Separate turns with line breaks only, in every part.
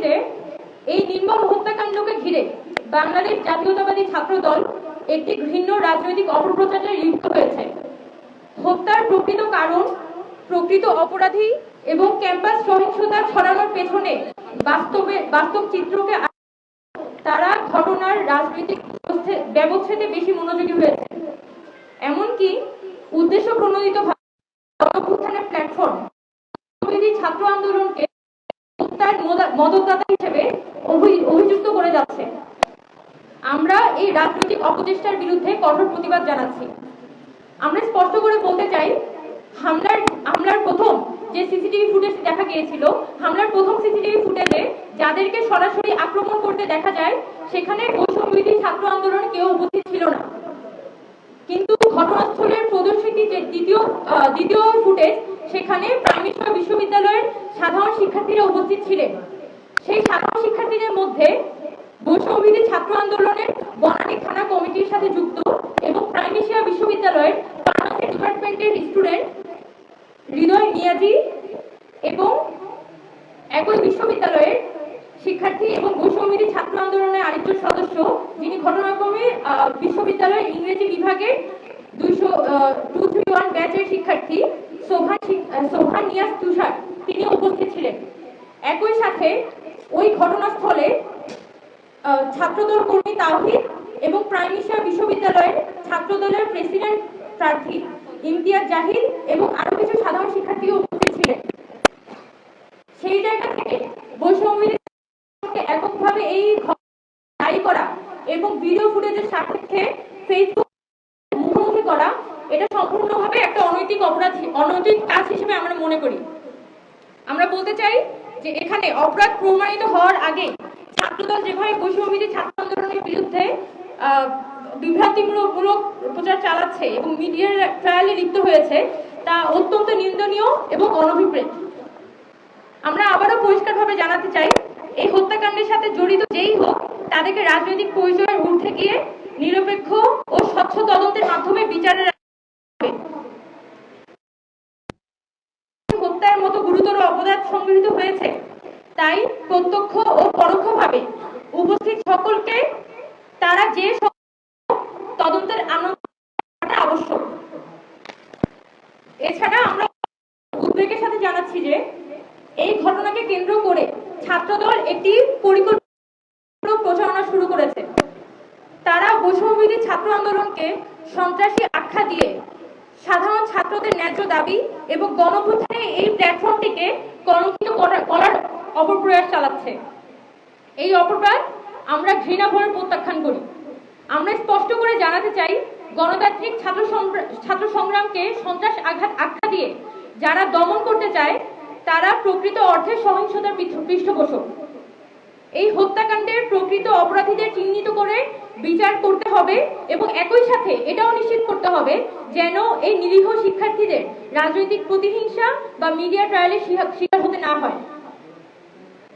যে এই নির্মম হত্যাকাণ্ডকে ঘিরে বাংলাদেশ জাতীয়তাবাদী ছাত্র দল একটি ঘৃণ্য রাজনৈতিক অপপ্রচারে লিপ্ত হয়েছে। হত্যার প্রকৃত কারণ, প্রকৃত অপরাধী এবং ক্যাম্পাস সহিংসতা ছড়ানোর পেছনে বাস্তবে, বাস্তব চিত্রকে তারা ঘটনার রাজনৈতিক ব্যবচ্ছেদে বেশি মনোযোগী হয়েছে। এমনকি উদ্দেশ্য প্রণোদিত গণঅভ্যুত্থানের প্ল্যাটফর্ম বিরোধী ছাত্র আন্দোলনকে হত্যার মদা- মদতদাতা হিসেবে অভি- অভিযুক্ত করে যাচ্ছে। আমরা এই রাজনৈতিক অপচেষ্টার বিরুদ্ধে কঠোর প্রতিবাদ জানাচ্ছি। আমরা স্পষ্ট করে বলতে চাই, হামলার হামলার প্রথম যে সিসিটিভি ফুটেজ দেখা গিয়েছিল, হামলার প্রথম সিসিটিভি ফুটেজে যাদেরকে সরাসরি আক্রমণ করতে দেখা যায়, সেখানে বৈষম্যবিধি ছাত্র আন্দোলন কেউ উপস্থিত ছিল না। কিন্তু ঘটনাস্থলের প্রদর্শিত যে দ্বিতীয় দ্বিতীয় ফুটেজ, সেখানে প্রাইমেশ্বর বিশ্ববিদ্যালয়ের সাধারণ শিক্ষার্থীরা উপস্থিত ছিলেন। সেই সাধারণ শিক্ষার্থীদের মধ্যে বৈষম্যবিধি ছাত্র আন্দোলনের বনানী থানা কমিটির সাথে যুক্ত এবং প্রাইমেশিয়া বিশ্ববিদ্যালয়ের ফার্মাসি ডিপার্টমেন্টের স্টুডেন্ট হৃদয় নিয়াজি এবং একই বিশ্ববিদ্যালয়ের শিক্ষার্থী এবং বৈষম্যবিধি ছাত্র আন্দোলনের আরেকজন সদস্য যিনি ঘটনাক্রমে বিশ্ববিদ্যালয়ের ইংরেজি বিভাগের দুইশো টু থ্রি ওয়ান ব্যাচের শিক্ষার্থী আহ, সোভান নিয়াজ তুষার তিনি উপস্থিত ছিলেন। একই সাথে ওই ঘটনাস্থলে ছাত্রদল কর্মী তাওহিদ এবং প্রাইমিশিয়া বিশ্ববিদ্যালয়ের ছাত্রদলের প্রেসিডেন্ট প্রার্থী ইমতিয়াজ জাহিদ এবং আরও কিছু সাধারণ শিক্ষার্থী উপস্থিত ছিলেন। সেই জায়গা থেকে এককভাবে এই দায়ী করা এবং ভিডিও ফুটেজের সাপেক্ষে ফেসবুক মুখোমুখি করা, এটা সম্পূর্ণভাবে একটা অনৈতিক অপরাধ অনৈতিক কাজ হিসেবে আমরা মনে করি। আমরা বলতে চাই যে এখানে অপরাধ প্রমাণিত হওয়ার আগে ছাত্রদল যেভাবে বৈষম্যবিধি ছাত্র আন্দোলনের বিরুদ্ধে বিভ্রান্তিমূলক প্রচার চালাচ্ছে এবং মিডিয়ার ট্রায়ালে লিপ্ত হয়েছে, তা অত্যন্ত নিন্দনীয় এবং অনভিপ্রেত। আমরা আবারও পরিষ্কারভাবে জানাতে চাই, এই হত্যাকাণ্ডের সাথে জড়িত যেই হোক, তাদেরকে রাজনৈতিক পরিচয়ের ঊর্ধ্বে গিয়ে নিরপেক্ষ ও স্বচ্ছ তদন্তের মাধ্যমে বিচারের হবে। হত্যার মতো গুরুতর অপরাধ সংগৃহীত হয়েছে। তাই প্রত্যক্ষ ও পরোক্ষভাবে উপস্থিত সকলকে তারা যে তদন্তের আনন্দ আবশ্যক। এছাড়া আমরা উদ্বেগের সাথে জানাচ্ছি যে, এই ঘটনাকে কেন্দ্র করে ছাত্রদল একটি পরিকল্পনা প্রচারণা শুরু করেছে। তারা বৈষম্যবিধি ছাত্র আন্দোলনকে সন্ত্রাসী আখ্যা দিয়ে সাধারণ ছাত্রদের ন্যায্য দাবি এবং গণভ্যুত্থানে এই প্ল্যাটফর্মটিকে কলঙ্কিত করার অপপ্রয়াস চালাচ্ছে। এই অপরাধ আমরা ঘৃণা ভরে প্রত্যাখ্যান করি। আমরা স্পষ্ট করে জানাতে চাই, গণতান্ত্রিক ছাত্র ছাত্র সংগ্রামকে সন্ত্রাস আঘাত আখ্যা দিয়ে যারা দমন করতে চায়, তারা প্রকৃত অর্থে সহিংসতার পৃষ্ঠপোষক। এই হত্যাকাণ্ডের প্রকৃত অপরাধীদের চিহ্নিত করে বিচার করতে হবে এবং একই সাথে এটাও নিশ্চিত করতে হবে যেন এই নিরীহ শিক্ষার্থীদের রাজনৈতিক প্রতিহিংসা বা মিডিয়া ট্রায়ালের শিকার হতে না হয়।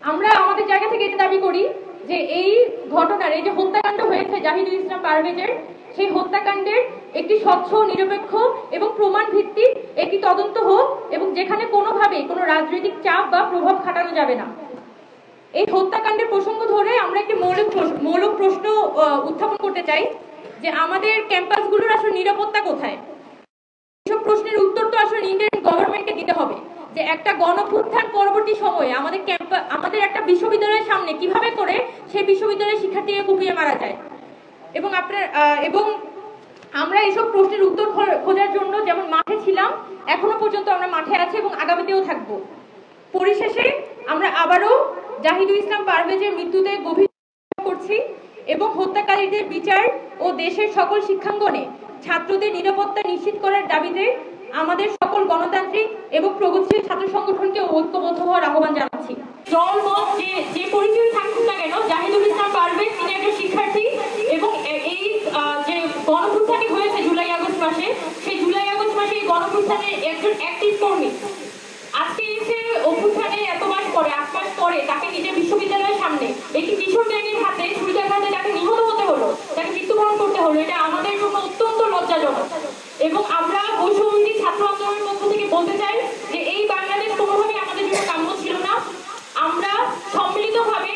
আমরা আমাদের জায়গা থেকে এটা দাবি করি যে এই ঘটনার, এই যে হত্যাকাণ্ড হয়েছে জাহিদুল ইসলাম পারভেজের, সেই হত্যাকাণ্ডের একটি স্বচ্ছ, নিরপেক্ষ এবং প্রমাণ ভিত্তিক একটি তদন্ত হোক এবং যেখানে কোনোভাবে কোনো রাজনৈতিক চাপ বা প্রভাব খাটানো যাবে না। এই হত্যাকাণ্ডের প্রসঙ্গ ধরে আমরা একটি মৌলিক মৌলিক প্রশ্ন উত্থাপন করতে চাই যে আমাদের ক্যাম্পাসগুলোর আসলে নিরাপত্তা কোথায়? এসব প্রশ্নের উত্তর তো আসলে ইন্ডিয়ান গভর্নমেন্টকে দিতে হবে, যে একটা গণপুত্থান পরবর্তী সময়ে আমাদের ক্যাম্পা, আমাদের একটা বিশ্ববিদ্যালয়ের সামনে কীভাবে করে সেই বিশ্ববিদ্যালয়ের শিক্ষার্থীকে কুপিয়ে মারা যায়। এবং আপনার এবং আমরা এসব প্রশ্নের উত্তর খোঁজার জন্য যেমন মাঠে ছিলাম, এখনও পর্যন্ত আমরা মাঠে আছি এবং আগামীতেও থাকব। পরিশেষে আমরা আবারও জাহিদুল ইসলাম পারভেজের মৃত্যুতে গভীর করছি এবং হত্যাকারীদের বিচার ও দেশের সকল শিক্ষাঙ্গনে ছাত্রদের নিরাপত্তা নিশ্চিত করার দাবিতে আমাদের সকল গণতান্ত্রিক এবং প্রগতিশীল ছাত্র সংগঠনকে ঐক্যবদ্ধ হওয়ার আহ্বান জানাচ্ছি। যে শিক্ষার্থী এবং এই যে হয়েছে জুলাই আগস্ট মাসে, সেই জুলাই আগস্ট মাসে একজন কর্মী। আজকে এসে অভ্যুত্থানে পরে তাকে নিজের বিশ্ববিদ্যালয়ের সামনে, একটি কিশোর গ্যাংয়ের হাতে ছুরিকাঘাতে তাকে নিহত হতে হলো তাকে মৃত্যুবরণ করতে হলো এটা আমাদের জন্য অত্যন্ত লজ্জাজনক। এবং আমরা বৈষম্যবিধি ছাত্র আন্দোলনের পক্ষ থেকে বলতে চাই যে এই বাংলাদেশ কোনোভাবেই আমাদের জন্য কাম্য ছিল না আমরা সম্মিলিতভাবে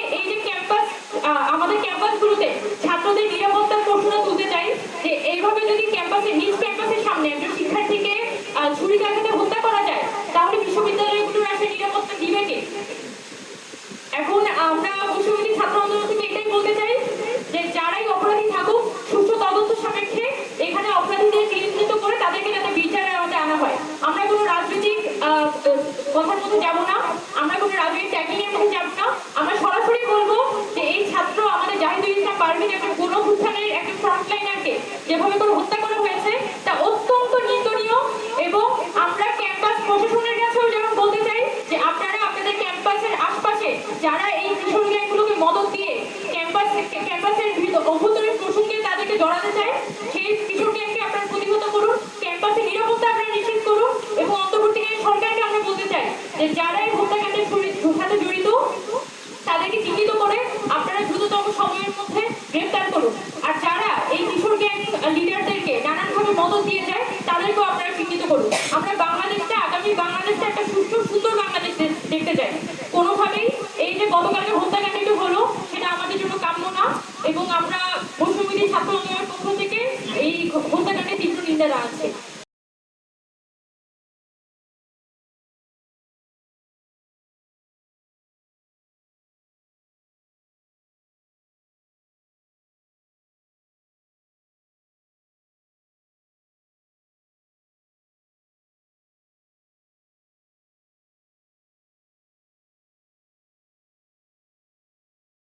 আমরা কোনো রাজনৈতিক ট্যাগিং এর মধ্যে যাব না আমরা সরাসরি বলব যে এই ছাত্র আমাদের জাহিদুল ইসলাম পারভিন একটা গণভুত্থানের একটা ফ্রন্টলাইনারকে যেভাবে করে হত্যা করা হয়েছে তা অত্যন্ত নিন্দনীয় এবং আমরা ক্যাম্পাস প্রশাসনের কাছেও যেমন বলতে চাই যে আপনারা আপনাদের ক্যাম্পাসের আশপাশে যারা এই কিশোর গ্যাংগুলোকে মদত দিয়ে ক্যাম্পাস ক্যাম্পাসের ভিতর অভ্যন্তরীণ প্রসঙ্গে তাদেরকে জড়াতে চায় সেই কিশোর গ্যাংকে আপনারা প্রতিহত করুন ক্যাম্পাসে নিরাপত্তা আপনারা নিশ্চিত করুন এবং অন্তর্বর্তীকালীন সরকারকে আমরা বলতে চাই যারা এই হত্যাকাণ্ডের সাথে জড়িত, তাদেরকে চিহ্নিত করে আপনারা দ্রুততম সময়ের মধ্যে গ্রেফতার করুন। আর যারা এই কিশোর গ্যাং লিডারদেরকে নানানভাবে মদত দিয়ে যায়, তাদেরকেও আপনারা চিহ্নিত করুন। আমরা বাংলাদেশটা, আগামী বাংলাদেশটা একটা সুস্থ সুন্দর বাংলাদেশ দেখতে চাই। কোনোভাবেই এই যে গতকালকে হত্যাকাণ্ডটি হলো, সেটা আমাদের জন্য কাম্য না, এবং আমরা বৈষম্যবিধি ছাত্র আন্দোলনের পক্ষ থেকে এই হত্যাকাণ্ডের তীব্র নিন্দা জানাচ্ছি।